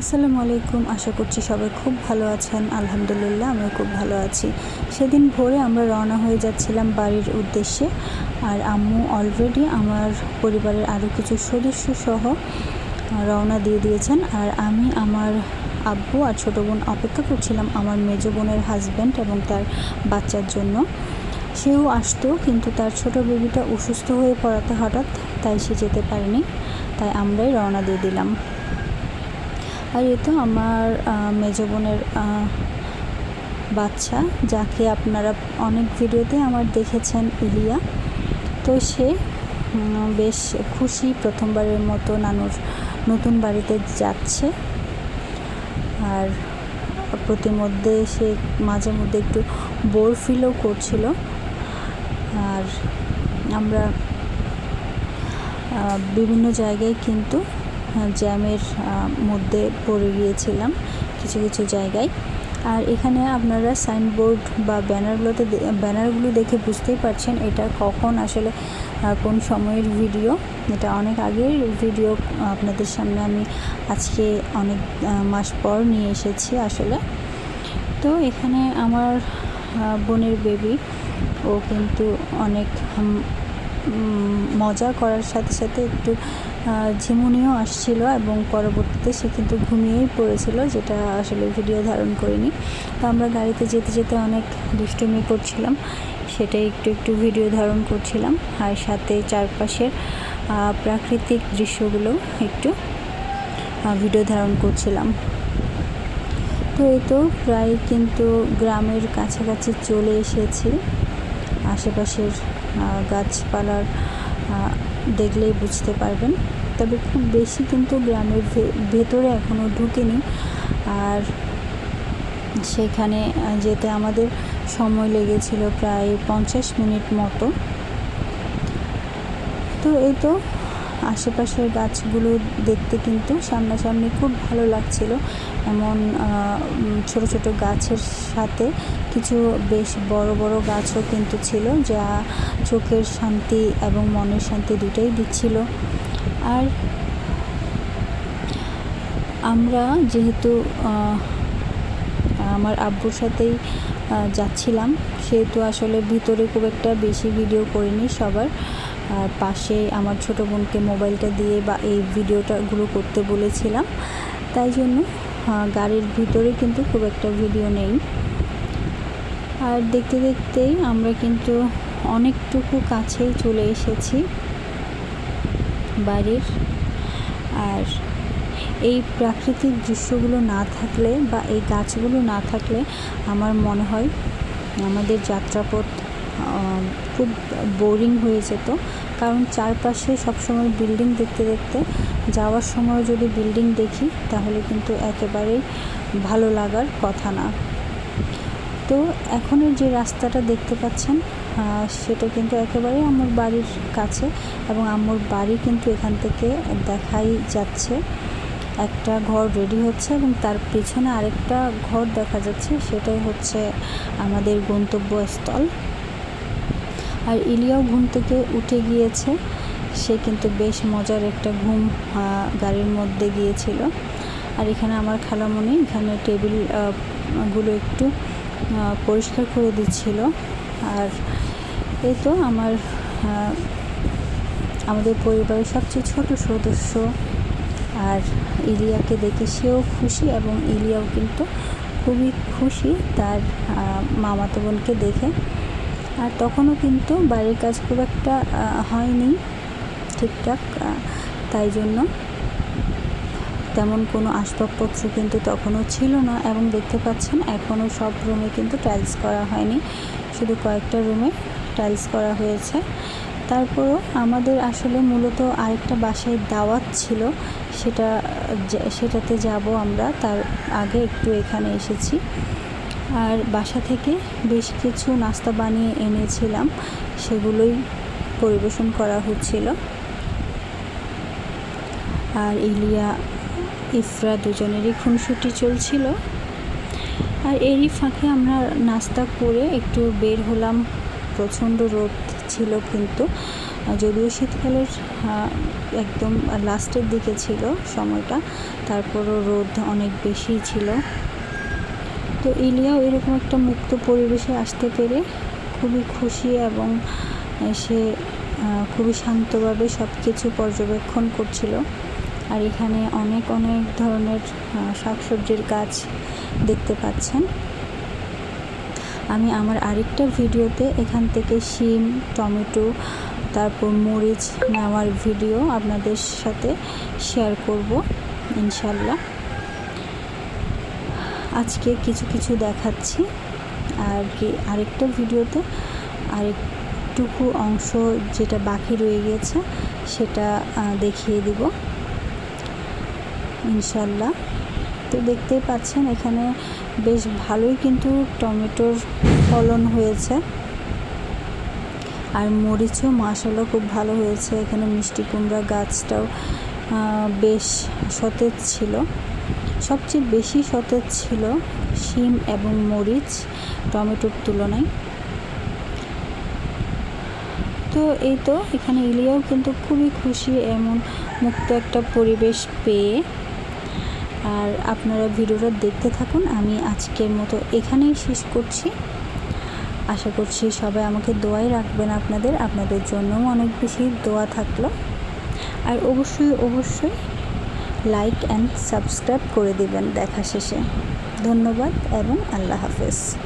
আসসালামু আলাইকুম। আশা করছি সবাই খুব ভালো আছেন। আলহামদুলিল্লাহ, আমিও খুব ভালো আছি। সেদিন ভোরে আমরা রওনা হয়ে যাচ্ছিলাম বাড়ির উদ্দেশ্যে। আর আম্মু অলরেডি আমার পরিবারের আরও কিছু সদস্য সহ রওনা দিয়ে দিয়েছেন। আর আমি আমার আব্বু আর ছোটো বোন অপেক্ষা করছিলাম আমার মেজো বোনের হাজব্যান্ড এবং তার বাচ্চার জন্য। সেও আসতো, কিন্তু তার ছোট বেবিটা অসুস্থ হয়ে পড়াতে হঠাৎ তাই সে যেতে পারেনি। তাই আমরাই রওনা দিয়ে দিলাম। আর এ তো আমার মেজ বোনের বাচ্চা, যাকে আপনারা অনেক ভিডিওতে আমার দেখেছেন, ইলিয়া। তো সে বেশ খুশি প্রথমবারের মতো নানুর নতুন বাড়িতে যাচ্ছে। আর প্রতিমধ্যে সে মাঝে মধ্যে একটু বোর ফিলও করছিল। আর আমরা বিভিন্ন জায়গায় কিন্তু জ্যামের মধ্যে পড়ে গিয়েছিলাম কিছু কিছু জায়গায়। আর এখানে আপনারা সাইনবোর্ড বা ব্যানারগুলোতে ব্যানারগুলো দেখে বুঝতেই পারছেন এটা কখন আসলে কোন সময়ের ভিডিও। এটা অনেক আগের ভিডিও, আপনাদের সামনে আমি আজকে অনেক মাস পর নিয়ে এসেছি আসলে। তো এখানে আমার বোনের বেবি ও কিন্তু অনেক মজা করার সাথে সাথে একটু ঝিমুনিও আসছিল এবং পরবর্তীতে সে কিন্তু ঘুমিয়েই পড়েছিল, যেটা আসলে ভিডিও ধারণ করিনি। তো আমরা গাড়িতে যেতে যেতে অনেক দুষ্টুমি করছিলাম, সেটাই একটু একটু ভিডিও ধারণ করছিলাম। আর সাথে চারপাশের প্রাকৃতিক দৃশ্যগুলো একটু ভিডিও ধারণ করছিলাম। তো এই তো প্রায় কিন্তু গ্রামের কাছাকাছি চলে এসেছি, আশেপাশের গাছপালার দেখলেই বুঝতে পারবেন। তবে খুব বেশি কিন্তু গ্রামের ভেতরে এখনও ঢুকেনি। আর সেখানে যেতে আমাদের সময় লেগেছিল প্রায় পঞ্চাশ মিনিট মতো। তো এই তো আশেপাশের গাছগুলো দেখতে কিন্তু সামনাসামনি খুব ভালো লাগছিল। এমন ছোট ছোট গাছের সাথে কিছু বেশ বড় বড় গাছও কিন্তু ছিল যা চোখের শান্তি এবং মনের শান্তি দুটাই দিচ্ছিল। আর আমরা যেহেতু আমার আব্বুর সাথেই যাচ্ছিলাম, সেহেতু আসলে ভিতরে খুব একটা বেশি ভিডিও করিনি সবার। আর পাশে আমার ছোটো বোনকে মোবাইলটা দিয়ে বা এই ভিডিওটাগুলো করতে বলেছিলাম। তাই জন্য গাড়ির ভিতরে কিন্তু খুব একটা ভিডিও নেই। আর দেখতে দেখতেই আমরা কিন্তু অনেকটুকু কাছেই চলে এসেছি বাড়ির। আর এই প্রাকৃতিক দৃশ্যগুলো না থাকলে বা এই গাছগুলো না থাকলে আমার মনে হয় আমাদের যাত্রাপথ খুব বোরিং হয়ে যেত। কারণ চারপাশে সবসময় বিল্ডিং দেখতে দেখতে, যাওয়ার সময় যদি বিল্ডিং দেখি, তাহলে কিন্তু একেবারেই ভালো লাগার কথা না। তো এখনের যে রাস্তাটা দেখতে পাচ্ছেন সেটা কিন্তু একেবারেই আমার বাড়ির কাছে এবং আমার বাড়ি কিন্তু এখান থেকে দেখাই যাচ্ছে। একটা ঘর রেডি হচ্ছে এবং তার পেছনে আরেকটা ঘর দেখা যাচ্ছে, সেটাই হচ্ছে আমাদের গন্তব্যস্থল। আর ইলিয়াও ঘুম থেকে উঠে গিয়েছে। সে কিন্তু বেশ মজার একটা ঘুম গাড়ির মধ্যে গিয়েছিল। আর এখানে আমার খালামণি, এখানে টেবিলগুলো একটু পরিষ্কার করে দিচ্ছিল। আর এই তো আমার আমাদের পরিবারের সবচেয়ে ছোট সদস্য। আর ইলিয়াকে দেখে সেও খুশি এবং ইলিয়াও কিন্তু খুবই খুশি তার মামাতো বোনকে দেখে। আর তখনও কিন্তু বাড়ির কাজ খুব একটা হয়নি ঠিকঠাক তাই জন্য। তেমন কোনো আসবাবপত্র কিন্তু তখনও ছিল না এবং দেখতে পাচ্ছেন এখনও সব রুমে কিন্তু টাইলস করা হয়নি। শুধু কয়েকটা রুমে টাইলস করা হয়েছে। তারপরও আমাদের আসলে মূলত আরেকটা বাসায় দাওয়াত ছিল। সেটা সেটাতে যাব আমরা। তার আগে একটু এখানে এসেছি। আর বাসা থেকে বেশ কিছু নাস্তা বানিয়ে এনেছিলাম, সেগুলোই পরিবেশন করা হচ্ছিল। আর ইলিয়া, ইফরা দুজনেরই খুনসুটি চলছিল। আর এরই ফাঁকে আমরা নাস্তা করে একটু বের হলাম। প্রচণ্ড রোদ ছিল কিন্তু, যদিও শীতকালের একদম লাস্টের দিকে ছিল সময়টা, তারপরও রোদ অনেক বেশি ছিল। তো ইলিয়াও এরকম একটা মুক্ত পরিবেশে আসতে পেরে খুবই খুশি এবং সে খুবই শান্তভাবে সব কিছু পর্যবেক্ষণ করছিল। আর এখানে অনেক অনেক ধরনের শাকসবজির গাছ দেখতে পাচ্ছেন। আমি আমার আরেকটা ভিডিওতে এখান থেকে শিম, টমেটো, তারপর মরিচ নেওয়ার ভিডিও আপনাদের সাথে শেয়ার করব, ইনশাল্লাহ। আজকে কিছু কিছু দেখাচ্ছি। আর কি, আরেকটা ভিডিওতে আরেকটুকু অংশ যেটা বাকি রয়ে গেছে, সেটা দেখিয়ে দিব। ইনশাল্লাহ তো দেখতেই পাচ্ছেন, এখানে বেশ ভালোই কিন্তু টমেটোর ফলন হয়েছে। আর মরিচও মাসাল্লাহ খুব ভালো হয়েছে। এখানে মিষ্টি কুমড়া গাছটাও বেশ সতেজ ছিল। সবচেয়ে বেশি সতেজ ছিল শিম এবং মরিচ টমেটোর তুলনায়। তো এই তো, এখানে ইলিয়াও কিন্তু খুবই খুশি এমন মুক্ত একটা পরিবেশ পেয়ে। আর আপনারা ভিডিওটা দেখতে থাকুন, আমি আজকের মতো এখানেই শেষ করছি। আশা করছি সবাই আমাকে দোয়াই রাখবেন আপনাদের আপনাদের জন্যও অনেক বেশি দোয়া থাকল। আর অবশ্যই অবশ্যই লাইক অ্যান্ড সাবস্ক্রাইব করে দেবেন দেখা শেষে। ধন্যবাদ এবং আল্লাহ হাফেজ।